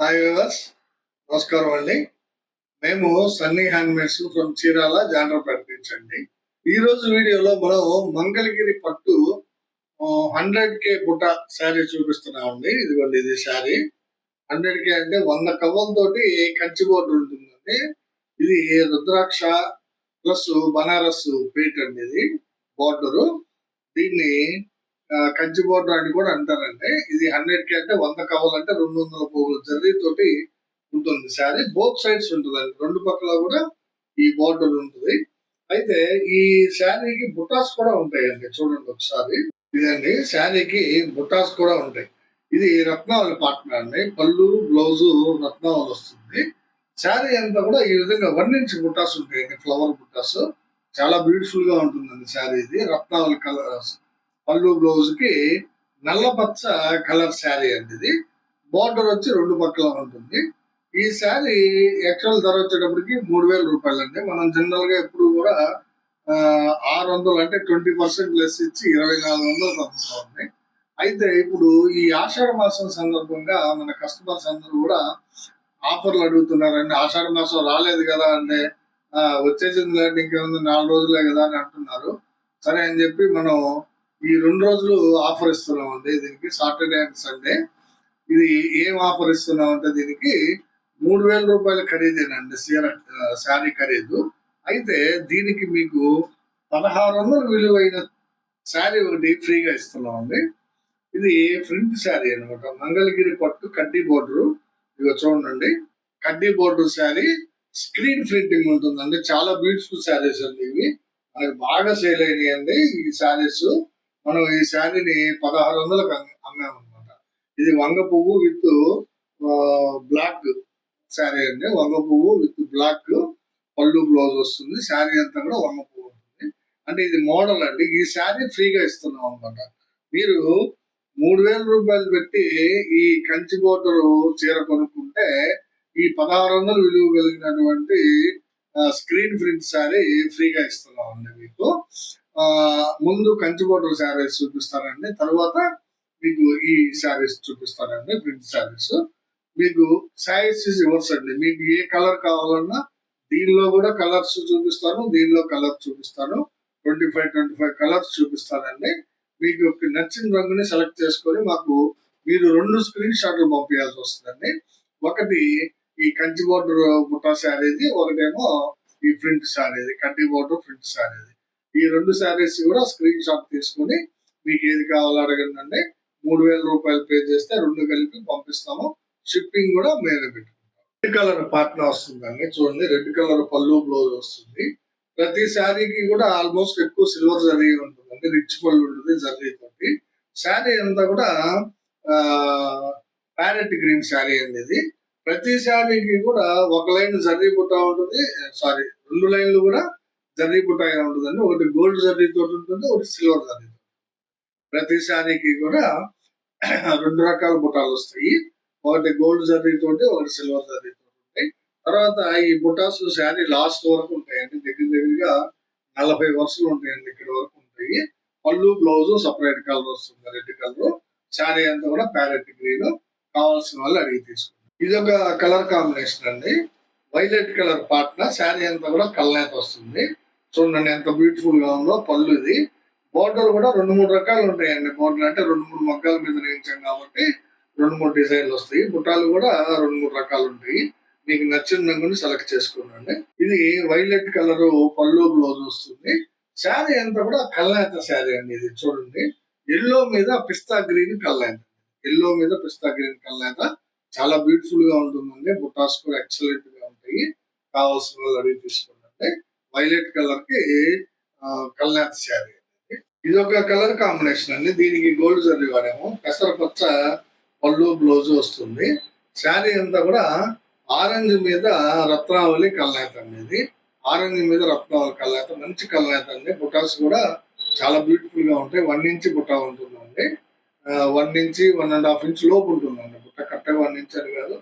Hi viewers నమస్కారం అండి. మేము సన్నీ హ్యాండ్మేడ్స్ ఫ్రమ్ చీరాల జానర్ ప్రకటించండి ఈ రోజు వీడియోలో మనం మంగళగిరి పట్టు హండ్రెడ్ కే బుట్ట శారీ చూపిస్తున్నామండి ఇదిగోండి ఇది శారీ. హండ్రెడ్ కే అంటే వంద కవ్వంతోటి కంచి బోర్డు ఉంటుందండి. ఇది రుద్రాక్ష ప్లస్ బనారస్ పీట్ అండి ఇది బోర్డరు. దీన్ని కంచి బోర్డర్ అని కూడా అంటారంటే ఇది హండ్రెడ్కి అంటే వంద కావాలంటే రెండు వందల పువ్వులు జర్రీ తోటి ఉంటుంది. శారీ బోత్ సైడ్స్ ఉంటుందండి. రెండు పక్కల కూడా ఈ బోర్డర్ ఉంటుంది. అయితే ఈ శారీకి బుటాస్ కూడా ఉంటాయండి. చూడండి ఒకసారి. ఇదండి శారీకి బుటాస్ కూడా ఉంటాయి. ఇది రత్నావళి పార్ట్నర్ అండి. పళ్ళు బ్లౌజు రత్నావళి వస్తుంది. శారీ అంతా కూడా ఈ విధంగా వన్ ఇంచ్ బుటాస్ ఉంటాయండి. ఫ్లవర్ బుటాస్. చాలా బ్యూటిఫుల్గా ఉంటుందండి శారీ ఇది. రత్నావళి కలర్ పళ్ళు బ్లౌజ్కి నల్ల పచ్చ కలర్ శారీ అండి ఇది. బోర్డర్ వచ్చి రెండు పక్కల ఉంటుంది. ఈ శారీ యాక్చువల్ ధర వచ్చేటప్పటికి మూడు వేల రూపాయలు అండి. మనం జనరల్గా ఎప్పుడు కూడా ఆ, ఆరు వందలు అంటే ట్వంటీ పర్సెంట్ లెస్ ఇచ్చి ఇరవై నాలుగు వందలు పంపుతామండి అయితే ఇప్పుడు ఈ ఆషాఢ మాసం సందర్భంగా మన కస్టమర్స్ అందరూ కూడా ఆఫర్లు అడుగుతున్నారండి. ఆషాఢ మాసం రాలేదు కదా అంటే వచ్చేసింది లేదంటే ఇంకేముంది నాలుగు రోజులే కదా అని అంటున్నారు. సరే అని చెప్పి మనం ఈ రెండు రోజులు ఆఫర్ ఇస్తున్నాం అండి దీనికి సాటర్డే అండ్ సండే. ఇది ఏం ఆఫర్ ఇస్తున్నాం అంటే దీనికి మూడు వేల రూపాయల ఖరీదేనండి సీర శారీ ఖరీదు. అయితే దీనికి మీకు పదహారు వందలు విలువైన శారీ ఒకటి ఫ్రీగా ఇస్తున్నామండి. ఇది ప్రింట్ శారీ అన్నమాట. మంగళగిరి పట్టు కడ్డీ బోర్డర్. ఇదిగో చూడండి. కడ్డీ బోర్డర్ శారీ స్క్రీన్ ప్రింటింగ్ ఉంటుందండి. చాలా బ్యూటిఫుల్ శారీస్ అండి ఇవి. మనకి బాగా సేల్ అయినాయి అండి ఈ శారీస్. మనం ఈ శారీని పదహారు వందలకు అమ్మాము అనమాట ఇది వంగ పువ్వు విత్ బ్లాక్ శారీ అండి. వంగ పువ్వు విత్ బ్లాక్ పళ్ళు బ్లౌజ్ వస్తుంది. శారీ అంతా కూడా వంగ పువ్వు ఉంటుంది. అంటే ఇది మోడల్ అండి. ఈ శారీ ఫ్రీగా ఇస్తున్నాం అనమాట మీరు మూడు వేల రూపాయలు పెట్టి ఈ కంచి బోర్డర్ చీర కొనుక్కుంటే ఈ పదహారు వందలు విలువ కలిగినటువంటి స్క్రీన్ ప్రింట్ శారీ ఫ్రీగా ఇస్తున్నాం అండి మీకు. ముందు కంచి బోర్డర్ శారీస్ చూపిస్తానండి. తర్వాత మీకు ఈ శారీస్ చూపిస్తానండి ప్రింట్ శారీస్. మీకు శారీస్ ఇవ్వచ్చు అండి. మీకు ఏ కలర్ కావాలన్నా దీనిలో కూడా కలర్స్ చూపిస్తాను దీనిలో కలర్ చూపిస్తాను. Twenty five twenty five colours చూపిస్తానండి. మీకు నచ్చిన రంగుని సెలెక్ట్ చేసుకొని మాకు మీరు రెండు స్క్రీన్ షాట్లు పంపించాల్సి వస్తుందండి. ఒకటి ఈ కంచి బోర్డర్ బుట్టా శారీది ఒకటేమో ఈ ప్రింట్ శారీది కంటి బోర్డర్ ప్రింట్ శారీది. ఈ రెండు శారీస్ కూడా స్క్రీన్ షాట్ తీసుకొని మీకు ఏది కావాలో అడగండి. మూడు వేల రూపాయలు పే చేస్తే రెండు కలిపి పంపిస్తాము. షిప్పింగ్ కూడా మేమే పెట్టుకుంటాం రెడ్ కలర్ పార్ట్నర్ వస్తుందండి. చూడండి రెడ్ కలర్ పళ్ళు బ్లౌజ్ వస్తుంది. ప్రతి శారీకి కూడా ఆల్మోస్ట్ ఎక్కువ సిల్వర్ జరీ ఉంటుందండి. రిచ్ పళ్ళు ఉంటుంది జరీ తోటి శారీ అంతా కూడా ప్యారెట్ గ్రీన్ శారీ అండి ఇది. ప్రతి శారీకి కూడా ఒక లైన్ జరీ బుట్ట ఉంటుంది. సారీ రెండు లైన్లు కూడా జరీ బుట్ట ఉంటుందండి. ఒకటి గోల్డ్ జరీ తోటి ఉంటుంది ఒకటి సిల్వర్ జరీ ప్రతి శారీకి కూడా రెండు రకాల బుట్టాలు వస్తాయి. ఒకటి గోల్డ్ జరీ తోటి ఒకటి సిల్వర్ జరీ తోటి ఉంటాయి. తర్వాత ఈ బుటాస్ శారీ లాస్ట్ వరకు ఉంటాయండి. దగ్గర దగ్గరగా నలభై వరుసలు ఉంటాయండి. ఇక్కడ వరకు ఉంటాయి. పళ్ళు బ్లౌజ్ సపరేట్ కలర్ వస్తుంది. Red colour. శారీ అంతా కూడా ప్యారెట్ గ్రీన్. కావాల్సిన వాళ్ళు అడిగి తీసుకుంటారు ఇది ఒక కలర్ కాంబినేషన్ అండి. వైలెట్ కలర్ పాట్న శారీ అంతా కూడా కల్నేత వస్తుంది. చూడండి ఎంత బ్యూటిఫుల్గా ఉందో పళ్ళు ఇది. బోర్డర్ కూడా రెండు మూడు రకాలు ఉంటాయండి. బోర్డర్ అంటే రెండు మూడు మగ్గాల మీద నేర్చాం కాబట్టి రెండు మూడు డిజైన్లు వస్తాయి. బుట్టాలు కూడా రెండు మూడు రకాలు ఉంటాయి. మీకు నచ్చిన రంగుని సెలెక్ట్ చేసుకున్నాండి ఇది వైలెట్ కలర్ పళ్ళు బ్లౌజ్ వస్తుంది. శారీ అంతా కూడా కల్నేత శారీ అండి ఇది చూడండి. ఎల్లో మీద పిస్తా గ్రీన్ కల్నేత ఎల్లో మీద పిస్తా గ్రీన్ కల్నేత చాలా బ్యూటిఫుల్గా ఉంటుందండి. బుట్టాస్ కూడా ఎక్సలెంట్గా ఉంటాయి. కావాల్సిన వాళ్ళు అడిగి తీసుకోండి. వైలెట్ కలర్కి ఆ, శారీ ఇది ఒక కలర్ కాంబినేషన్ అండి. దీనికి గోల్డ్ జరీ వాడేమో. పెసరపచ్చ పళ్ళు బ్లౌజ్ వస్తుంది. శారీ అంతా కూడా ఆరెంజ్ మీద రత్నావళి కల్నేత అనేది. ఆరెంజ్ మీద రత్నావళి కల్నేత మంచి కల్నేత అండి. బుటాస్ కూడా చాలా బ్యూటిఫుల్గా ఉంటాయి. వన్ ఇంచ్ బుట్ట ఉంటుందండి. One inch one and half inch లోపు ఉంటుందండి. బుట్ట కరెక్ట్గా వన్ ఇంచ్ అని కాదు.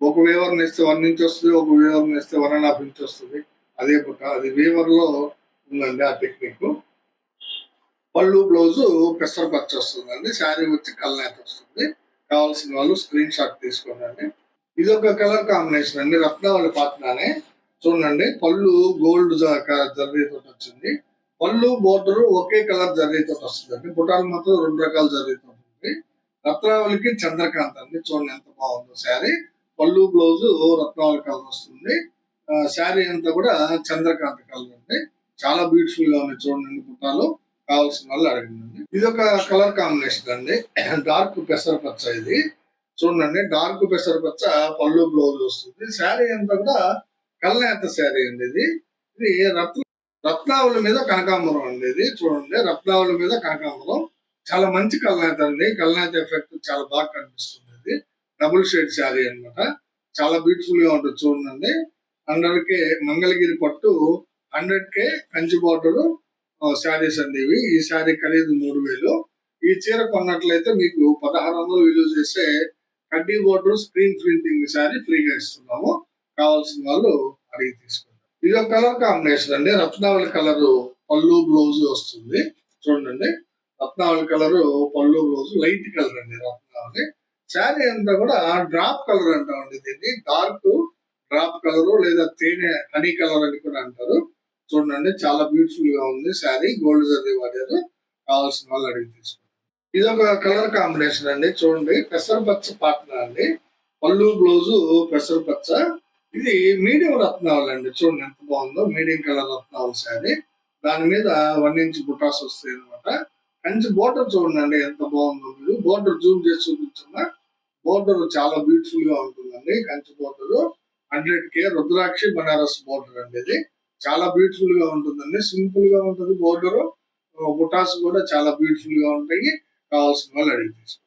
ఒక వేవర్ నేస్తే వన్ ఇంచ్ వస్తుంది ఒక వేవర్ నేస్తే వన్ అండ్ హాఫ్ ఇంచ్ వస్తుంది. అదే బుట్ట అది వేవర్లో ఉందండి ఆ టెక్నిక్. పళ్ళు బ్లౌజు పెసర పచ్చ వస్తుందండి శారీ వచ్చి కల్నేత వస్తుంది. కావాల్సిన వాళ్ళు స్క్రీన్ షాట్ తీసుకోండి. ఇది ఒక కలర్ కాంబినేషన్ అండి. రత్నావళి పాత్రనే చూడండి పళ్ళు గోల్డ్ జర్రీతో వచ్చింది. పళ్ళు బోర్డర్ ఒకే కలర్ జర్రీతో వస్తుంది అండి బుటాలు మాత్రం రెండు రకాల జర్రీతో ఉంటుంది రత్నావళికి చంద్రకాంత్ అండి. చూడండి ఎంత బాగుందో శారీ. పళ్ళు బ్లౌజ్ రత్నావళి కలర్ వస్తుంది. శారీ అంతా కూడా చంద్రకాంత కలర్ అండి. చాలా బ్యూటిఫుల్గా ఉంది చూడండి పుట్టాలో. కావాల్సిన వాళ్ళు అడగండి. ఇది ఒక కలర్ కాంబినేషన్ అండి. డార్క్ పెసర పచ్చ ఇది. చూడండి డార్క్ పెసర పచ్చ పళ్ళు బ్లౌజ్ వస్తుంది. శారీ అంతా కూడా కల్నేత శారీ అండి ఇది. ఇది రత్న రత్నావళి మీద కనకాంబరం అండి ఇది. చూడండి రత్నావళి మీద కనకాంబరం. చాలా మంచి కల్నేత అండి. కల్నేత ఎఫెక్ట్ చాలా బాగా కనిపిస్తుంది ఇది. డబుల్ షేడ్ శారీ అన్నమాట. చాలా బ్యూటిఫుల్గా ఉంటుంది చూడండి. హండ్రెడ్ కే మంగళగిరి పట్టు hundred K Kanchi border saris అండి ఇవి. ఈ శారీ ఖరీదు మూడు వేలు. ఈ చీర కొన్నట్లయితే మీకు పదహారు వందలు విలువ చేసే కడ్డీ బోర్డర్ స్క్రీన్ ప్రింటింగ్ శారీ ఫ్రీగా ఇస్తున్నాము. కావాల్సిన వాళ్ళు అడిగి తీసుకుంటారు ఇది ఒక కలర్ కాంబినేషన్ అండి. రత్నావళి కలర్ పళ్ళు బ్లౌజ్ వస్తుంది. చూడండి. రత్నావళి కలర్ పళ్ళు బ్లౌజ్ లైట్ కలర్ అండి రత్నావళి. శారీ అంతా కూడా డ్రాప్ కలర్ అంటామండి దీన్ని. డార్క్ డ్రాప్ కలర్ లేదా తేనె హనీ కలర్ అని కూడా అంటారు. చూడండి చాలా బ్యూటిఫుల్గా ఉంది శారీ. గోల్డ్ జరీ వాడారు. కావాల్సిన వాళ్ళు అడిగి తీసుకోండి. ఇది ఒక కలర్ కాంబినేషన్ అండి. చూడండి పెసర పచ్చ పాటన అండి. పళ్ళు బ్లౌజు పెసర పచ్చ ఇది మీడియం రత్నావళి అండి. చూడండి ఎంత బాగుందో. మీడియం కలర్ రత్నావళి శారీ. దాని మీద వన్ ఇంచ్ బుటాస్ వస్తాయి అనమాట మంచి బోర్డర్ చూడండి ఎంత బాగుందో మీరు. బోర్డర్ జూమ్ చేసి చూపించున్నా బోర్డర్ చాలా బ్యూటిఫుల్గా ఉంటుందండి. Kanchi border. Hundred K Rudrakshi Banaras border అండి ఇది. చాలా బ్యూటిఫుల్గా ఉంటుందండి. సింపుల్గా ఉంటుంది బోర్డర్. బుటాస్ కూడా చాలా బ్యూటిఫుల్గా ఉంటాయి. కావాల్సిన వాళ్ళు అడిగి తీసుకోండి.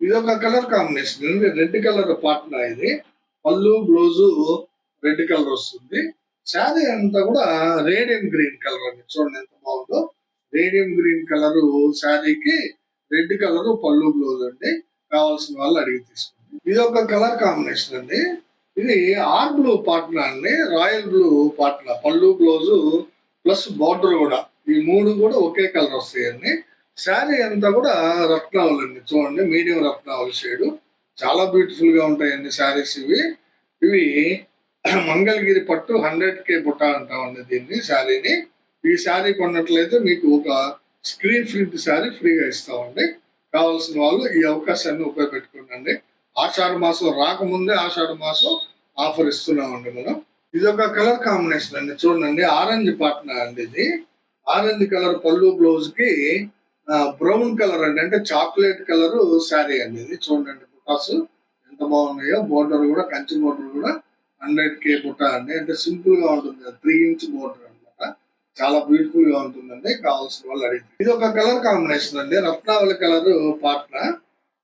ఇది ఒక కలర్ కాంబినేషన్ అండి. రెడ్ కలర్ పాట్నా ఇది. పళ్ళు బ్లౌజ్ రెడ్ కలర్ వస్తుంది. శారీ అంతా కూడా రేడియం గ్రీన్ కలర్ అండి. చూడండి ఎంత బాగుందో. రేడియం గ్రీన్ కలర్ శారీకి రెడ్ కలర్ పళ్ళు బ్లౌజ్ అండి. కావాల్సిన వాళ్ళు అడిగి తీసుకోండి. ఇది ఒక కలర్ కాంబినేషన్ అండి. ఇది ఆర్ బ్లూ పాట్నా అండి రాయల్ బ్లూ పాట్నా పళ్ళు బ్లౌజు ప్లస్ బార్డర్ కూడా. ఈ మూడు కూడా ఒకే కలర్ వస్తాయండి. శారీ అంతా కూడా రత్నావళి అండి. చూడండి మీడియం రత్నావళి షేడు. చాలా బ్యూటిఫుల్గా ఉంటాయండి శారీస్ ఇవి. ఇవి మంగళగిరి పట్టు హండ్రెడ్ కే బుట్ట అంటామండి దీన్ని శారీని. ఈ శారీ కొన్నట్లయితే మీకు ఒక స్క్రీన్ ప్రింట్ శారీ ఫ్రీగా ఇస్తామండి. కావాల్సిన వాళ్ళు ఈ అవకాశాన్ని ఉపయోగపెట్టుకోండి ఆషాఢ మాసం రాకముందే ఆషాఢ మాసం ఆఫర్ ఇస్తున్నామండి మనం. ఇది ఒక కలర్ కాంబినేషన్ అండి. చూడండి ఆరెంజ్ పాటన అండి ఇది. ఆరెంజ్ కలర్ పళ్ళు బ్లౌజ్కి బ్రౌన్ కలర్ అండి. అంటే చాక్లెట్ కలర్ శారీ అండి ఇది. చూడండి బుటాస్ ఎంత బాగున్నాయో. బోర్డర్ కూడా కంచి బోర్డర్ కూడా హండ్రెడ్ కే బుట్ట అండి. అంటే సింపుల్గా ఉంటుంది త్రీ ఇంచ్ బోర్డర్ అనమాట చాలా బ్యూటిఫుల్గా ఉంటుందండి. కావాల్సిన వాళ్ళు అడిగితే. ఇది ఒక కలర్ కాంబినేషన్ అండి. రత్నావళి కలర్ పాటన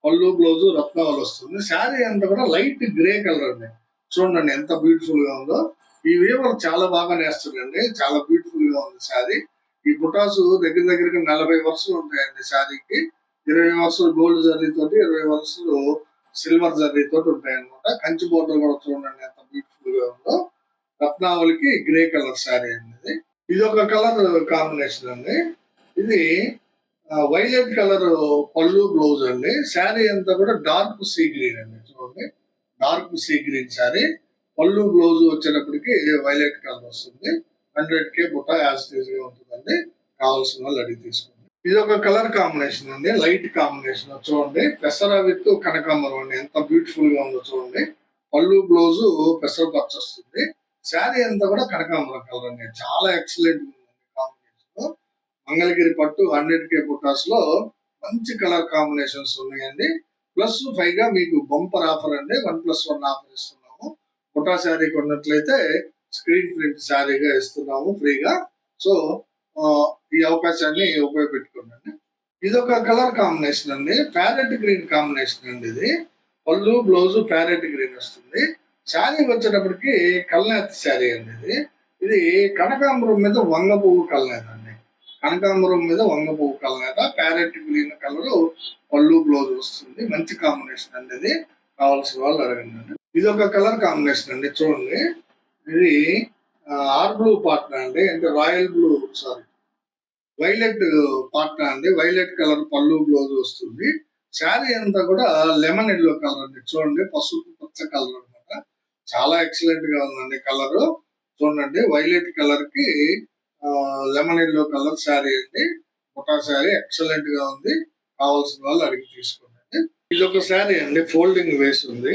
పళ్ళు బ్లౌజ్ రత్నాలు వస్తుంది. శారీ అంతా కూడా లైట్ గ్రే కలర్ అండి. చూడండి ఎంత బ్యూటిఫుల్గా ఉందో. ఈ వీవర్ చాలా బాగా నేస్తుందండి చాలా బ్యూటిఫుల్గా ఉంది శారీ. ఈ బుటాసు దగ్గర దగ్గరగా నలభై వరుసలు ఉంటాయండి శారీకి. ఇరవై వరుసలు గోల్డ్ జరీ తోటి ఇరవై వరుసలు సిల్వర్ జరీ తోటి కంచి బోర్డర్ కూడా చూడండి ఎంత బ్యూటిఫుల్గా ఉందో. రత్నావళికి గ్రే కలర్ శారీ అండి ఇది. ఇది ఒక కలర్ కాంబినేషన్ అండి. ఇది వైలెట్ కలర్ పళ్ళు బ్లౌజ్ అండి. శారీ అంతా కూడా డార్క్ సీ గ్రీన్ అండి. చూడండి. Dark sea green sari. పళ్ళు బ్లౌజ్ వచ్చేటప్పటికి వైలెట్ కలర్ వస్తుంది. హండ్రెడ్ కే బుట్ట యాజ్గా ఉంటుందండి. కావాల్సిన వాళ్ళు అడిగి తీసుకోండి. ఇది ఒక కలర్ కాంబినేషన్ అండి. లైట్ కాంబినేషన్ చూడండి. పెసర విత్ కనకాంబరం అండి. ఎంత బ్యూటిఫుల్గా ఉందో చూడండి. పళ్ళు బ్లౌజ్ పెసర పచ్చ వస్తుంది. శారీ అంతా కూడా కనకాంబరం కలర్ అండి. చాలా ఎక్సలెంట్ ఉంది కాంబినేషన్. మంగళగిరి పట్టు హండ్రెడ్ కే బుట్టాస్లో మంచి కలర్ కాంబినేషన్స్ ఉన్నాయండి. ప్లస్ ఫైవ్గా మీకు బంపర్ ఆఫర్ అండి. వన్ ప్లస్ వన్ ఆఫర్ ఇస్తున్నాము. బుట్టా శారీ కొన్నట్లయితే స్క్రీన్ ప్రింట్ శారీగా ఇస్తున్నాము ఫ్రీగా. సో ఈ అవకాశాన్ని ఉపయోగపెట్టుకోండి. ఇది ఒక కలర్ కాంబినేషన్ అండి. ప్యారెట్ గ్రీన్ కాంబినేషన్ అండి ఇది. పళ్ళు బ్లౌజ్ ప్యారెట్ గ్రీన్ వస్తుంది. శారీ వచ్చేటప్పటికి కల్నేత శారీ అండి ఇది. ఇది కనకాంబరం మీద వంగ పువ్వు కల్నేత అండి. కనకాంబరం మీద వంగ పువ్వు కల్నేత ప్యారెట్ గ్రీన్ కలర్ పళ్ళు బ్లౌజ్ వస్తుంది. మంచి కాంబినేషన్ అండి ఇది. కావాల్సిన వాళ్ళు అడగండి అండి ఇది ఒక కలర్ కాంబినేషన్ అండి చూడండి. ఇది ఆర్ బ్లూ పార్ట్న అండి అంటే royal blue sari. Violet partner అండి వైలెట్ కలర్ పళ్ళు బ్లౌజ్ వస్తుంది. శారీ అంతా కూడా లెమన్ ఎల్లో కలర్ అండి చూడండి. పసుపు పచ్చ కలర్ అనమాట చాలా ఎక్సలెంట్గా ఉందండి కలర్. చూడండి వైలెట్ కలర్కి లెమన్ ఎల్లో కలర్ శారీ అండి. ముఠా శారీ ఎక్సలెంట్గా ఉంది. కావాల్సిన వాళ్ళు అడిగి తీసుకోండి. ఇది ఒక శారీ అండి ఫోల్డింగ్ వేసి ఉంది.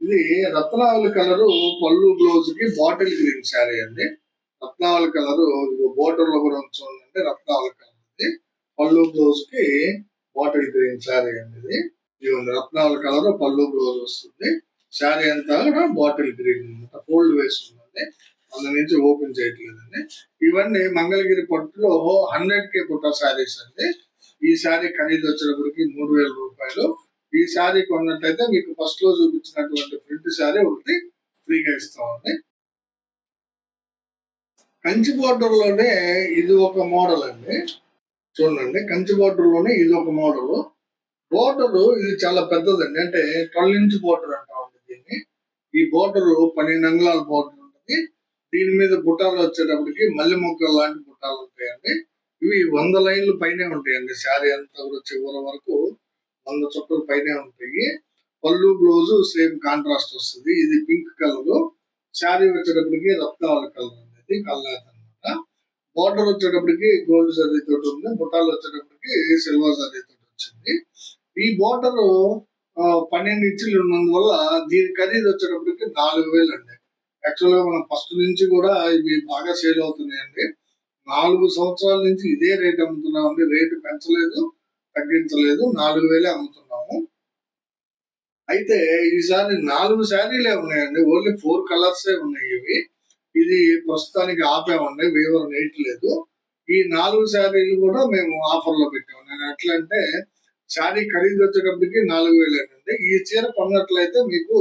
ఇది రత్నావళి కలర్ పళ్ళు బ్లౌజ్కి బాటిల్ గ్రీన్ శారీ అండి. రత్నావళి కలర్ బోర్డర్లో కూడా ఉందండి రత్నావళి కలర్ ఇది. పళ్ళు బ్లౌజ్కి బాటిల్ గ్రీన్ శారీ అండి ఇది. ఇదిగోండి రత్నావళి కలర్ పళ్ళు బ్లౌజ్ వస్తుంది. శారీ అంతా కూడా బాటిల్ గ్రీన్ ఫోల్డ్ వేస్తుందండి అందు నుంచి ఓపెన్ చేయట్లేదండి. ఇవన్నీ మంగళగిరి పట్టులో హండ్రెడ్ కే పుట్ట శారీస్ అండి. ఈ శారీ ఖరీదు వచ్చినప్పటికి మూడు వేల రూపాయలు. ఈ శారీ కొన్నట్టయితే మీకు ఫస్ట్లో చూపించినటువంటి ప్రింట్ శారీ ఒకటి ఫ్రీగా ఇస్తామండి. కంచి బోర్డర్లోనే ఇది ఒక మోడల్ అండి. చూడండి కంచి బోర్డర్లోనే ఇది ఒక మోడల్. బోర్డర్ ఇది చాలా పెద్దదండి. అంటే ట్వెల్వ్ ఇంచ్ బోర్డర్ అంటామండి దీన్ని. ఈ బోర్డర్ పన్నెండు అంగుళాల బోర్డర్ ఉంటుంది. దీని మీద బుట్టాలు వచ్చేటప్పటికి మల్లె మొక్కలు లాంటి బుట్టాలు ఉంటాయండి. ఇవి వంద లైన్లు పైనే ఉంటాయండి. శారీ అంతా కూడా చివరి వరకు వంద చుట్టలు పైనే ఉంటాయి. పళ్ళు బ్లౌజ్ సేమ్ కాంట్రాస్ట్ వస్తుంది. ఇది పింక్ కలర్. శారీ వచ్చేటప్పటికి రత్నావళ కలర్ అనేది కల్లాత అనమాట బార్డర్ వచ్చేటప్పటికి గోల్డ్ జరీ తోటి ఉంది. బుట్టాలు వచ్చేటప్పటికి సిల్వర్ జరీ తోటి వచ్చింది. ఈ బార్డర్ పన్నెండు ఇంచులు ఉన్నందువల్ల దీని ఖరీదు వచ్చేటప్పటికి నాలుగు వేలు అండి యాక్చువల్గా మనం ఫస్ట్ నుంచి కూడా ఇవి బాగా సేల్ అవుతున్నాయండి. నాలుగు సంవత్సరాల నుంచి ఇదే రేట్ అమ్ముతున్నాం అండి రేటు పెంచలేదు తగ్గించలేదు నాలుగు వేలే అమ్ముతున్నాము. అయితే ఈసారి నాలుగు శారీలే ఉన్నాయండి. ఓన్లీ ఫోర్ కలర్సే ఉన్నాయి ఇవి. ఇది ప్రస్తుతానికి ఆపామండి. వీవర్ వేయట్లేదు ఈ నాలుగు శారీలు కూడా మేము ఆఫర్లో పెట్టాము. నేను ఎట్లా అంటే శారీ ఖరీదు వచ్చేటప్పటికి నాలుగు వేలు వేలేనండి. ఈ చీర కొన్నట్లయితే మీకు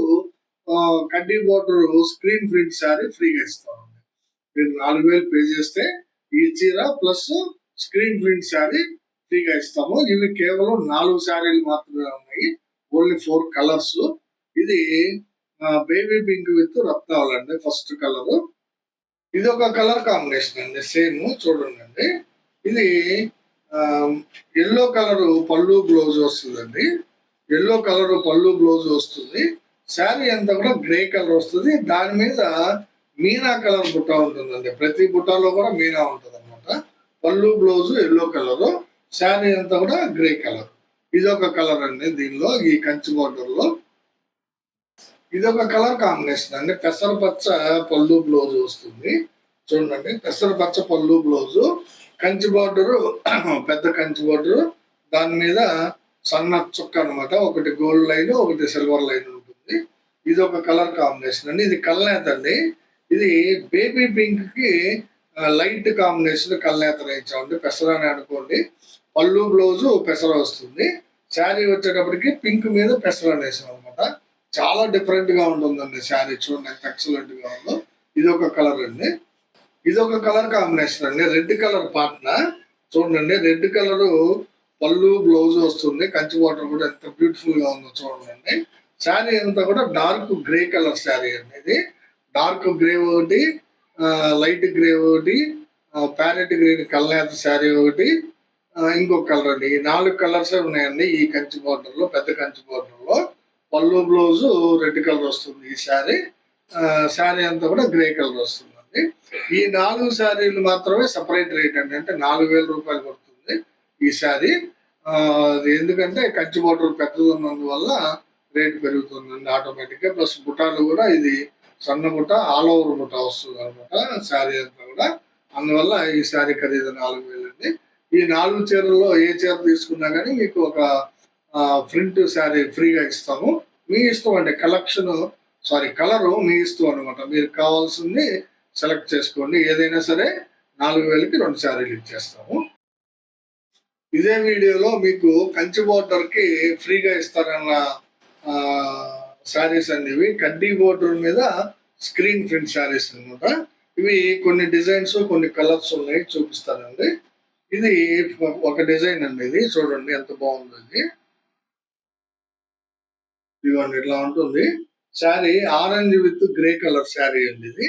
కడ్డీ బోర్డర్ స్క్రీన్ ప్రింట్ శారీ ఫ్రీగా ఇస్తామండి మీరు నాలుగు వేలు పే చేస్తే ఈ చీర ప్లస్ స్క్రీన్ ప్రింట్ శారీ ఫ్రీగా ఇస్తాము. ఇవి కేవలం నాలుగు శారీలు మాత్రమే ఉన్నాయి. Only four colours. ఇది బేబీ పింక్ విత్ రత్నావళి అండి ఫస్ట్ కలర్. ఇది ఒక కలర్ కాంబినేషన్ అండి సేమ్ చూడండి అండి. ఇది ఎల్లో కలర్ పళ్ళు బ్లౌజ్ వస్తుందండి. ఎల్లో కలర్ పళ్ళు బ్లౌజ్ వస్తుంది. శారీ అంతా కూడా గ్రే కలర్ వస్తుంది. దాని మీద మీనా కలర్ బుట్ట ఉంటుందండి. ప్రతి బుట్టలో కూడా మీనా ఉంటుంది అనమాట పళ్ళు బ్లౌజ్ ఎల్లో కలర్. శారీ అంతా కూడా గ్రే కలర్. ఇది ఒక కలర్ అండి దీనిలో ఈ కంచి border లో. ఇది ఒక కలర్ కాంబినేషన్ అండి. పెసరపచ్చ పళ్ళు బ్లౌజ్ వస్తుంది. చూడండి పెసరపచ్చ పళ్ళు బ్లౌజ్. కంచి బార్డర్ పెద్ద కంచి బార్డర్ దాని మీద సన్న చుక్క అన్నమాట. ఒకటి గోల్డ్ లైన్ ఒకటి సిల్వర్ లైన్ ఉంటుంది. ఇది ఒక కలర్ కాంబినేషన్ అండి. ఇది కల్నేత అండి. ఇది బేబీ పింక్కి లైట్ కాంబినేషన్ కల్నేత వేయించామండి పెసరాని అనుకోండి. పళ్ళు బ్లౌజ్ పెసర వస్తుంది. శారీ వచ్చేటప్పటికి పింక్ మీద పెసరాని వేసాం అనమాట చాలా డిఫరెంట్గా ఉంటుందండి శారీ. చూడండి ఎంత ఎక్సలెంట్గా ఉందో. ఇది ఒక కలర్ అండి. ఇది ఒక కలర్ కాంబినేషన్ అండి. రెడ్ కలర్ పాటన చూడండి రెడ్ కలర్ పళ్ళు బ్లౌజ్ వస్తుంది. కంచి వాటర్ కూడా ఎంత బ్యూటిఫుల్గా ఉందో చూడండి. శారీ అంతా కూడా డార్క్ గ్రే కలర్ శారీ అనేది డార్క్ గ్రే ఒకటి లైట్ గ్రే ఒకటి ప్యారెట్ గ్రీన్ కల్నేత శారీ ఒకటి ఇంకొక కలర్ అండి. ఈ నాలుగు కలర్స్ ఉన్నాయండి ఈ కంచి బోర్డర్లో పెద్ద కంచి బోర్డర్లో పళ్ళు బ్లౌజు రెడ్ కలర్ వస్తుంది ఈ శారీ. శారీ అంతా కూడా గ్రే కలర్ వస్తుందండి. ఈ నాలుగు శారీలు మాత్రమే సపరేట్ రేట్ అండి. అంటే నాలుగు వేల రూపాయలు పడుతుంది ఈ శారీ. అది ఎందుకంటే కంచి బోర్డర్ పెద్దది ఉన్నందువల్ల రేట్ పెరుగుతుందండి ఆటోమేటిక్గా ప్లస్ బుటాలు కూడా ఇది సన్న బుట్ట ఆల్ ఓవర్ బుట్ట వస్తుంది అనమాట. శారీ అంతా కూడా. అందువల్ల ఈ శారీ ఖరీదు నాలుగు వేలండి. ఈ నాలుగు చీరల్లో ఏ చీర తీసుకున్నా కానీ మీకు ఒక ప్రింట్ శారీ ఫ్రీగా ఇస్తాము. మీ ఇష్టం అండి కలెక్షన్ సారీ కలరు మీ ఇష్టం అనమాట. మీరు కావాల్సింది సెలెక్ట్ చేసుకోండి. ఏదైనా సరే నాలుగు వేలకి రెండు శారీలు ఇచ్చేస్తాము. ఇదే వీడియోలో మీకు కంచి బార్డర్కి ఫ్రీగా ఇస్తారన్న శారీస్ అనేవి కడ్డీ బోర్డర్ మీద స్క్రీన్ ప్రింట్ శారీస్ అన్నమాట. ఇవి కొన్ని డిజైన్స్ కొన్ని కలర్స్ ఉన్నాయి చూపిస్తానండి. ఇది ఒక డిజైన్ అండి ఇది. చూడండి ఎంత బాగుంది ఇది ఇదిగోండి ఇట్లా ఉంటుంది. Sari orange with grey colour sari అండి ఇది.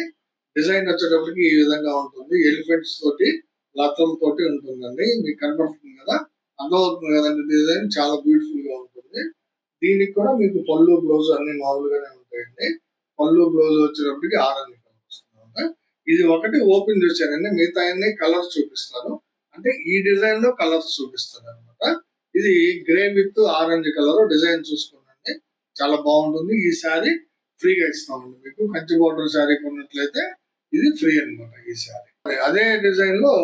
డిజైన్ వచ్చేటప్పటికి ఈ విధంగా ఉంటుంది. ఎలిఫెంట్స్ తోటి లతలతోటి ఉంటుందండి. మీకు కనబడుతుంది కదా? అర్థమవుతుంది కదండి డిజైన్? చాలా బ్యూటిఫుల్గా ఉంటుంది. దీనికి కూడా మీకు పళ్ళు బ్లౌజ్ అన్ని మామూలుగానే ఉంటాయండి. పళ్ళు బ్లౌజ్ వచ్చేటప్పటికి ఆరెంజ్ కలర్ వస్తుంది ఇది ఒకటి ఓపెన్ చూసానండి మిగతా అన్ని కలర్స్ చూపిస్తాను. అంటే ఈ డిజైన్లో కలర్స్ చూపిస్తాను అనమాట ఇది grey with orange colour design చూసుకున్నాండి చాలా బాగుంటుంది. ఈ శారీ ఫ్రీగా ఇస్తామండి మీకు. కంచి బోర్డర్ శారీ కొన్నట్లయితే ఇది ఫ్రీ అన్నమాట ఈ శారీ. అదే డిజైన్లో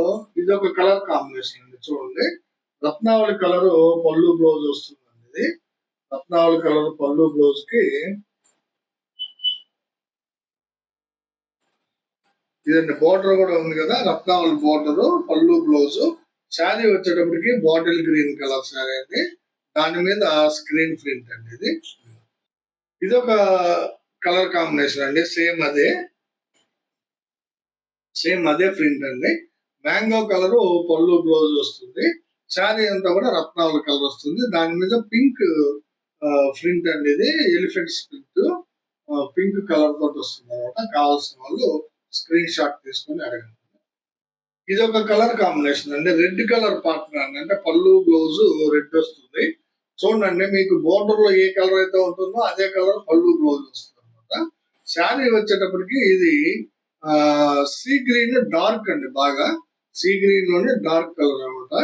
ఇది ఒక కలర్ కాంబినేషన్ అండి. చూడండి. రత్నావళి కలర్ పళ్ళు బ్లౌజ్ వస్తుందండి ఇది. పద్నాలుగు కలర్ పళ్ళు బ్లౌజ్కి ఇదండి బోర్డర్ కూడా ఉంది కదా రత్నావళి బోర్డర్ పళ్ళు బ్లౌజ్. శారీ వచ్చేటప్పటికి బాటిల్ గ్రీన్ కలర్ శారీ అండి. దాని మీద స్క్రీన్ ప్రింట్ అండి ఇది. ఇది ఒక కలర్ కాంబినేషన్ అండి సేమ్ అదే. సేమ్ అదే ప్రింట్ అండి. మ్యాంగో కలర్ పళ్ళు బ్లౌజ్ వస్తుంది. శారీ అంతా కూడా రత్నావళి కలర్ వస్తుంది. దాని మీద పింక్ ప్రింట్ అనేది ఎలిఫెంట్స్ ప్రింట్ పింక్ కలర్ తోటి వస్తుంది అనమాట కావాల్సిన వాళ్ళు స్క్రీన్ షాట్ తీసుకొని అడగండి. ఇది ఒక కలర్ కాంబినేషన్ అండి. రెడ్ కలర్ పార్ట్నర్ అండి. అంటే పళ్ళు బ్లౌజ్ రెడ్ వస్తుంది. చూడండి మీకు బోర్డర్లో ఏ కలర్ అయితే ఉంటుందో అదే కలర్ పళ్ళు బ్లౌజ్ వస్తుంది అనమాట శారీ వచ్చేటప్పటికి ఇది సీ గ్రీన్ డార్క్ అండి బాగా. సీ గ్రీన్లోనే డార్క్ కలర్ అనమాట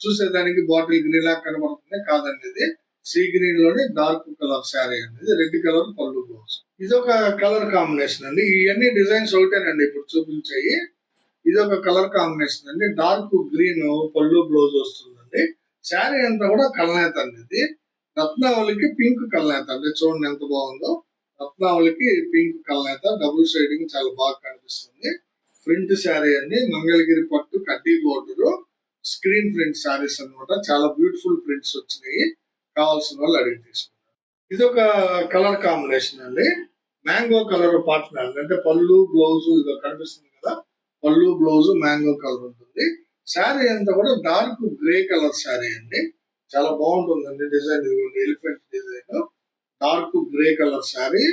చూసేదానికి బాటిల్ గ్రీన్ లాగా కనబడుతుంది. కాదండి ఇది. సీ గ్రీన్లోని డార్క్ కలర్ శారీ అనేది ఇది రెడ్ కలర్ పళ్ళు బ్లౌజ్. ఇది ఒక కలర్ కాంబినేషన్ అండి. ఇవన్నీ డిజైన్స్ ఒకటేనండి ఇప్పుడు చూపించాయి. ఇది ఒక కలర్ కాంబినేషన్ అండి. డార్క్ గ్రీన్ పళ్ళు బ్లౌజ్ వస్తుందండి. శారీ అంతా కూడా కలనేత అండి ఇది. రత్నావళికి పింక్ కలనేత అండి. చూడండి ఎంత బాగుందో. రత్నావళికి పింక్ కలనేత డబుల్ షేడింగ్ చాలా బాగా కనిపిస్తుంది. ప్రింట్ శారీ అండి. మంగళగిరి పట్టు కడ్డీ బోర్డు స్క్రీన్ ప్రింట్ శారీస్ అన్నమాట. చాలా బ్యూటిఫుల్ ప్రింట్స్ వచ్చినాయి. కావాల్సిన వాళ్ళు అడిగి తీసుకున్నారు ఇది ఒక కలర్ కాంబినేషన్ అండి. మ్యాంగో కలర్ పార్ట్నర్ అండి. అంటే పళ్ళు బ్లౌజ్ ఇది కనిపిస్తుంది కదా. పళ్ళు బ్లౌజ్ మ్యాంగో కలర్ ఉంటుంది. శారీ అంతా కూడా డార్క్ గ్రే కలర్ శారీ అండి. చాలా బాగుంటుందండి డిజైన్ ఇదిగోండి elephant design. Dark grey colour sari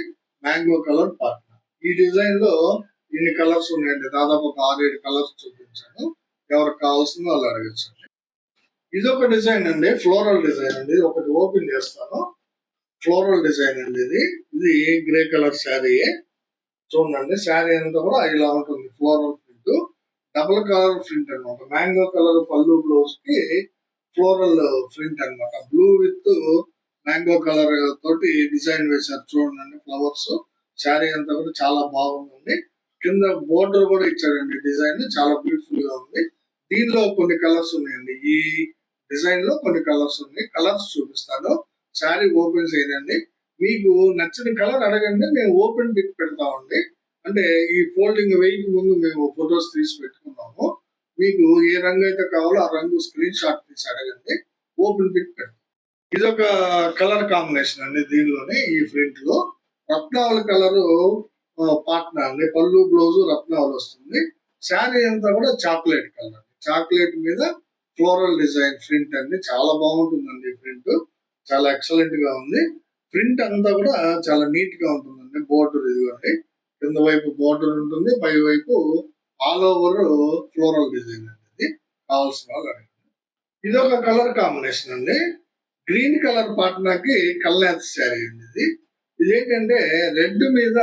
mango colour partner. ఈ డిజైన్లో ఇన్ని కలర్స్ ఉన్నాయండి. దాదాపు ఒక ఆరు ఏడు కలర్స్ చూపించాను. ఎవరికి కావాల్సిన వాళ్ళు అడగచ్చు ఇది ఒక డిజైన్ అండి ఫ్లోరల్ డిజైన్ అండి. ఇది ఒకటి ఓపెన్ చేస్తాను. ఫ్లోరల్ డిజైన్ అండి ఇది. ఇది గ్రే కలర్ శారీ. చూడండి శారీ అంతా కూడా ఇలా ఉంటుంది floral print. Double colour print అన్నమాట. మ్యాంగో కలర్ పళ్ళు బ్లౌజ్కి ఫ్లోరల్ ప్రింట్ అన్నమాట. బ్లూ విత్ మ్యాంగో కలర్ తోటి డిజైన్ వేశారు. చూడండి ఫ్లవర్స్. శారీ అంతా కూడా చాలా బాగుందండి. కింద బోర్డర్ కూడా ఇచ్చాడండి డిజైన్. చాలా బ్యూటిఫుల్గా ఉంది. దీనిలో కొన్ని కలర్స్ ఉన్నాయండి. ఈ డిజైన్లో కొన్ని కలర్స్ ఉన్నాయి. కలర్స్ చూపిస్తాను. శారీ ఓపెన్ చేయదండి. మీకు నచ్చిన కలర్ అడగండి. మేము ఓపెన్ పిక్ పెడతామండి అంటే ఈ ఫోల్డింగ్ వేయక ముందు మేము ఫొటోస్ తీసి పెట్టుకున్నాము. మీకు ఏ రంగు అయితే కావాలో ఆ రంగు స్క్రీన్ షాట్ తీసి అడగండి. ఓపెన్ పిక్ పెడతాం. ఇది ఒక కలర్ కాంబినేషన్ అండి దీనిలోనే ఈ ప్రింట్లో. రత్నావళి కలర్ పాట్నా అండి. పళ్ళు బ్లౌజ్ రత్నావళి వస్తుంది. శారీ అంతా కూడా చాక్లెట్ కలర్. చాక్లెట్ మీద ఫ్లోరల్ డిజైన్ ప్రింట్ అండి. చాలా బాగుంటుందండి ప్రింట్ చాలా ఎక్సలెంట్గా ఉంది. ప్రింట్ అంతా కూడా చాలా నీట్గా ఉంటుందండి. బోర్డర్ ఇదిగోండి. కింద వైపు బోర్డర్ ఉంటుంది. పై వైపు ఆల్ ఓవర్ ఫ్లోరల్ డిజైన్ అండి కావాల్సిన వాళ్ళు ఇది ఒక కలర్ కాంబినేషన్ అండి. గ్రీన్ కలర్ పాట్నాకి కల్నాథ్ శారీ అండి ఇది. ఇదేంటంటే రెడ్ మీద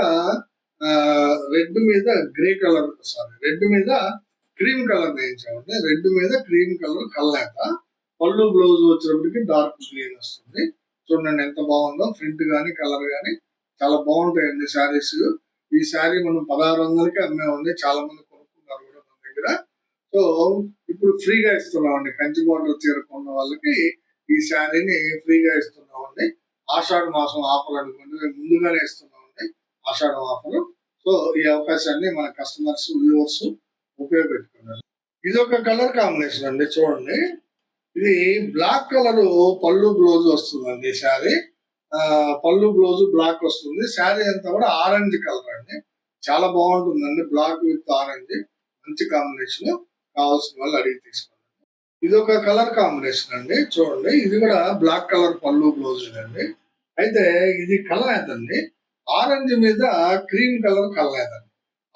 రెడ్ మీద గ్రే కలర్ సారీ రెడ్ మీద క్రీమ్ కలర్ వేయించామండి రెడ్ మీద క్రీమ్ కలర్ కల్లాక పళ్ళు బ్లౌజ్ వచ్చినప్పటికి డార్క్ గ్రీన్ వస్తుంది. చూడండి ఎంత బాగుందో ప్రింట్ కానీ కలర్ కానీ చాలా బాగుంటాయండి శారీస్. ఈ శారీ మనం పదహారు వందలకి అమ్మేమండి. చాలా మంది కొనుక్కున్నారు కూడా మన దగ్గర. సో ఇప్పుడు ఫ్రీగా ఇస్తున్నామండి. కంచి బార్డర్ చీర కొన్న వాళ్ళకి ఈ శారీని ఫ్రీగా ఇస్తున్నామండి. ఆషాఢ మాసం ఆఫర్ అనుకోండి మేము ముందుగానే ఇస్తున్నామండి. ఆషాఢం ఆఫర్. సో ఈ అవకాశాన్ని మన కస్టమర్స్ వ్యూవర్స్ ఉపయోగపెట్టుకున్నాను. ఇది ఒక కలర్ కాంబినేషన్ అండి చూడండి. ఇది బ్లాక్ కలర్ పళ్ళు బ్లౌజ్ వస్తుందండి శారీ. ఆ, పళ్ళు బ్లౌజ్ బ్లాక్ వస్తుంది. శారీ అంతా కూడా ఆరెంజ్ కలర్ అండి. చాలా బాగుంటుందండి బ్లాక్ విత్ ఆరెంజ్. మంచి కాంబినేషన్ కావాల్సిన వాళ్ళు అడిగి తీసుకోండి. ఇది ఒక కలర్ కాంబినేషన్ అండి చూడండి. ఇది కూడా బ్లాక్ కలర్ పళ్ళు బ్లౌజ్ అండి. అయితే ఇది కలనేతండి ఆరెంజ్ మీద క్రీమ్ కలర్ కలనేతండి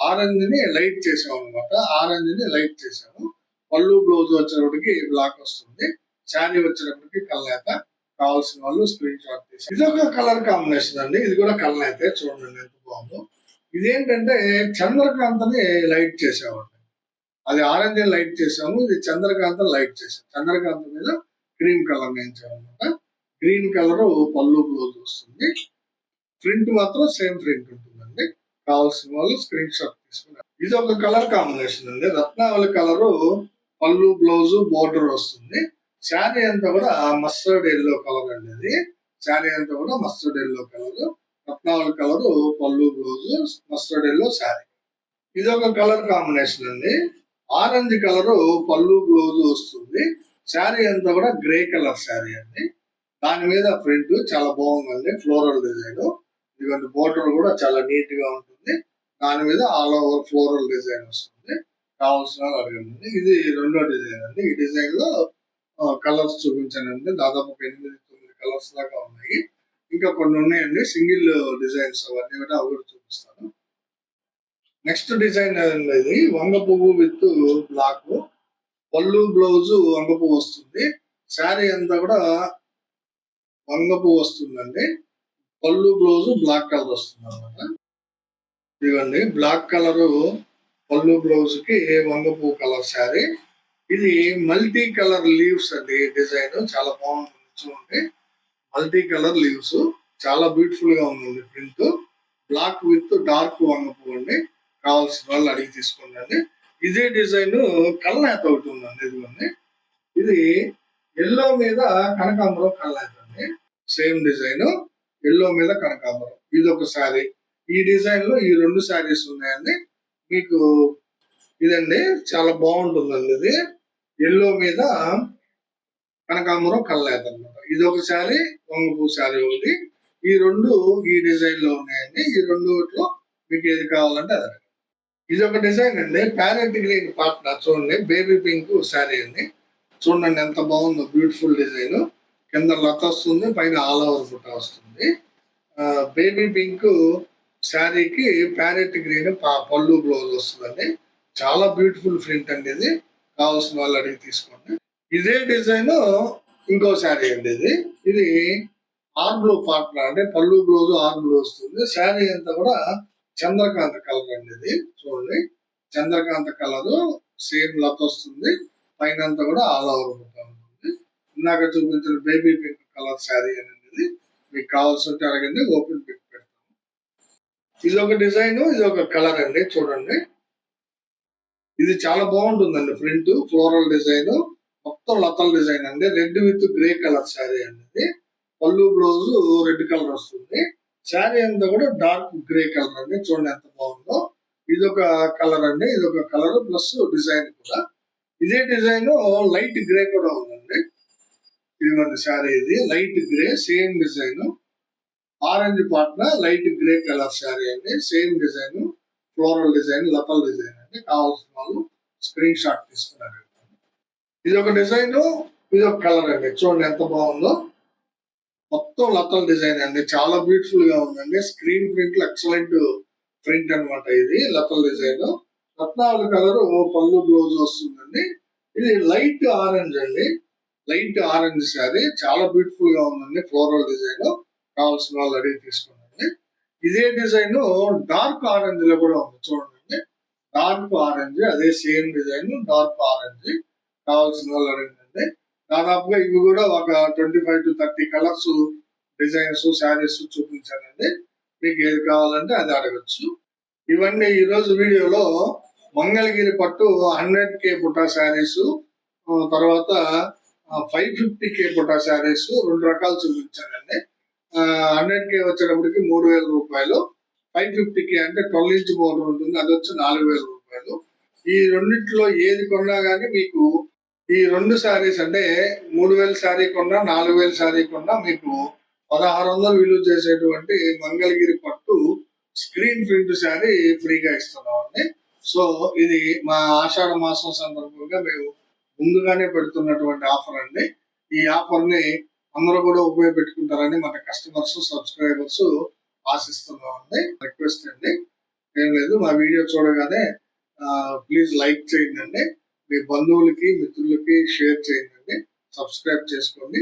ఆరెంజ్ని లైట్ చేసాము అనమాట ఆరెంజ్ని లైట్ చేసాము. పళ్ళు బ్లౌజ్ వచ్చేటప్పటికి బ్లాక్ వస్తుంది. శారీ వచ్చేటప్పటికి కల్నేత కావాల్సిన వాళ్ళు స్క్రీన్ షాట్ తీసి ఇది ఒక కలర్ కాంబినేషన్ అండి. ఇది కూడా కల్నేతే అయితే చూడండి ఎంత బాగుందో. ఇదేంటంటే చంద్రకాంతని లైట్ చేసామండి. అది ఆరెంజ్ లైట్ చేసాము. ఇది చంద్రకాంత లైట్ చేసాం. చంద్రకాంత మీద గ్రీన్ కలర్ వేయించామన్నమాట. గ్రీన్ కలర్ పళ్ళు బ్లౌజ్ వస్తుంది. ప్రింట్ మాత్రం సేమ్ ప్రింట్ ఉంటుంది. కావాల్సిన వాళ్ళు స్క్రీన్ షాట్ తీసుకున్నారు. ఇది ఒక కలర్ కాంబినేషన్ అండి. రత్నావళి కలర్ పళ్ళు బ్లౌజ్ బోర్డర్ వస్తుంది. శారీ అంతా కూడా మస్టర్డ్ ఎల్లో కలర్ అండి ఇది శారీ అంతా కూడా mustard yellow colour Ratnavali colour పళ్ళు బ్లౌజ్ మస్టర్డ్ ఎల్లో శారీ. ఇది ఒక కలర్ కాంబినేషన్ అండి. ఆరెంజ్ కలర్ పళ్ళు బ్లౌజ్ వస్తుంది. శారీ అంతా కూడా గ్రే కలర్ శారీ అండి. దాని మీద ప్రింట్ చాలా బాగుందండి ఫ్లోరల్ డిజైన్ ఇదిగోండి బోర్డర్ కూడా చాలా నీట్గా ఉంటుంది. దాని మీద ఆల్ ఓవర్ ఫ్లోరల్ డిజైన్ వస్తుంది. కావాల్సిన వాళ్ళు ఇది రెండో డిజైన్ అండి. ఈ డిజైన్లో కలర్స్ చూపించానండి. దాదాపు ఎనిమిది తొమ్మిది కలర్స్ దాకా ఉన్నాయి. ఇంకా కొన్ని ఉన్నాయండి. సింగిల్ డిజైన్స్ అవన్నీ కూడా అవి కూడా చూపిస్తాను. నెక్స్ట్ డిజైన్ ఇది? వంగ పువ్వు విత్ బ్లాక్. పళ్ళు బ్లౌజ్ వంగ పువ్వు వస్తుంది. శారీ అంతా కూడా వంగ పువ్వు వస్తుందండి. పళ్ళు బ్లౌజ్ బ్లాక్ కలర్ వస్తుంది అనమాట ఇదిగోండి బ్లాక్ కలర్ పళ్ళు బ్లౌజ్కి వంగపూ కలర్ శారీ. ఇది మల్టీ కలర్ లీవ్స్ అండి డిజైన్. చాలా బాగుంటుంది చూడండి మల్టీ కలర్ లీవ్స్. చాలా బ్యూటిఫుల్గా ఉంది ప్రింట్. బ్లాక్ విత్ డార్క్ వంగపూ అండి. కావాల్సిన వాళ్ళు అడిగి తీసుకోండి ఇదే డిజైన్ కళ్ళనేత ఒకటి ఉందండి ఇదిగోండి. ఇది ఎల్లో మీద కనకాంబరం కళ్ళనేత అండి. Same design. ఎల్లో మీద కనకాంబరం. ఇది ఒక శారీ. ఈ డిజైన్లో ఈ రెండు శారీస్ ఉన్నాయండి. మీకు ఇదండి చాలా బాగుంటుందండి ఇది. ఎల్లో మీద కనకాంబరం కళ్ళనేత అనమాట ఇది ఒక శారీ వంగపూ శారీ ఒకటి. ఈ రెండు ఈ డిజైన్లో ఉన్నాయండి. ఈ రెండు మీకు ఏది కావాలంటే అది. ఇది ఒక డిజైన్ అండి. ప్యారెట్ గ్రీన్ పార్ట్నర్ చూడండి. బేబీ పింక్ శారీ అండి. చూడండి ఎంత బాగుందో బ్యూటిఫుల్ డిజైన్. కింద లత వస్తుంది పైన ఆల్ ఓవర్ బుట్ట వస్తుంది బేబీ పింక్ శారీకి ప్యారెట్ గ్రీన్ పళ్ళు బ్లౌజ్ వస్తుందండి. చాలా బ్యూటిఫుల్ ప్రింట్ అండి ఇది. కావాల్సిన వాళ్ళు అడిగి తీసుకోండి. ఇదే డిజైన్ ఇంకో శారీ అండి ఇది. ఇది ఆర్ బ్లూ పార్ట్నర్ అంటే పళ్ళు బ్లౌజ్ ఆర్ బ్లూ వస్తుంది. శారీ అంతా కూడా చంద్రకాంత కలర్ అండి ఇది. చూడండి. చంద్రకాంత కలర్ సేమ్ లత వస్తుంది. పైన అంతా కూడా ఆల్ ఓవర్ బుట్ట ఉంటుంది ఇందాక చూపించిన బేబీ పింక్ కలర్ శారీ అనేది మీకు కావాల్సి ఉంటే అడగండి ఓపెన్ పిక్ పెడతాము. ఇది ఒక డిజైన్ ఇది ఒక కలర్ అండి చూడండి. ఇది చాలా బాగుంటుందండి ప్రింట్ ఫ్లోరల్ డిజైన్ మొత్తం లతల డిజైన్ అండి. Red with grey colour sari అండి ఇది పళ్ళు బ్లౌజ్ రెడ్ కలర్ వస్తుంది. శారీ అంతా కూడా డార్క్ గ్రే కలర్ అండి చూడండి ఎంత బాగుందో. ఇది ఒక కలర్ అండి ఇది ఒక కలర్ ప్లస్ డిజైన్ కూడా. ఇదే డిజైన్ లైట్ గ్రే కూడా ఉందండి. ఇదిగోండి శారీ ఇది. Light grey same design. Orange pattern light grey colour sari అండి. సేమ్ డిజైన్ ఫ్లోరల్ డిజైన్ లతల్ డిజైన్ అండి. కావాల్సిన వాళ్ళు స్క్రీన్ షాట్ తీసుకున్నారు. ఇది ఒక డిజైన్ ఇది ఒక కలర్ అండి. చూడండి ఎంత బాగుందో. మొత్తం లతల్ డిజైన్ అండి. చాలా బ్యూటిఫుల్గా ఉందండి. స్క్రీన్ ప్రింట్ ఎక్సలెంట్ ప్రింట్ అన్నమాట ఇది లతల్ డిజైన్. రత్నాల కలర్ పళ్ళు బ్లౌజ్ వస్తుందండి. ఇది లైట్ ఆరెంజ్ అండి. లైట్ ఆరెంజ్ శారీ చాలా బ్యూటిఫుల్గా ఉందండి ఫ్లోరల్ డిజైన్ కావాల్సిన వాళ్ళు అడిగి తీసుకున్నాండి ఇదే డిజైన్ డార్క్ ఆరెంజ్లో కూడా ఉంది చూడండి. డార్క్ ఆరెంజ్ అదే సేమ్ డిజైన్ డార్క్ ఆరెంజ్ కావాల్సిన వాళ్ళు అడిగిందండి దాదాపుగా ఇవి కూడా ఒక twenty five to thirty colours designs saris చూపించానండి. మీకు ఏది కావాలంటే అది అడగచ్చు. ఇవన్నీ ఈ రోజు వీడియోలో మంగళగిరి పట్టు హండ్రెడ్ కే బుటా శారీస్ తర్వాత ఫైవ్ ఫిఫ్టీ కే బుటా శారీస్ రెండు రకాలు చూపించానండి హండ్రెడ్ కే వచ్చేటప్పటికి మూడు వేల రూపాయలు. ఫైవ్ ఫిఫ్టీ కే అంటే ట్వెల్వ్ ఇంచ్ బోర్డర్ ఉంటుంది. అది వచ్చి నాలుగు వేల రూపాయలు. ఈ రెండింటిలో ఏది కొన్నా కానీ మీకు ఈ రెండు శారీస్ అంటే మూడు వేల శారీ కొన్నా నాలుగు వేల శారీ కొన్నా మీకు పదహారు వందలు విలువ చేసేటువంటి మంగళగిరి పట్టు స్క్రీన్ ప్రింట్ శారీ ఫ్రీగా ఇస్తున్నాం అండి సో ఇది మా ఆషాఢ మాసం సందర్భంగా మేము ముందుగానే పెడుతున్నటువంటి ఆఫర్ అండి. ఈ ఆఫర్ని అందరూ కూడా ఉపయోగపెట్టుకుంటారని మన కస్టమర్స్ సబ్స్క్రైబర్స్ ఆశిస్తున్నాం అండి రిక్వెస్ట్ అండి. ఏం లేదు మా వీడియో చూడగానే ప్లీజ్ లైక్ చేయండి. మీ బంధువులకి మిత్రులకి షేర్ చేయండి. సబ్స్క్రైబ్ చేసుకోండి.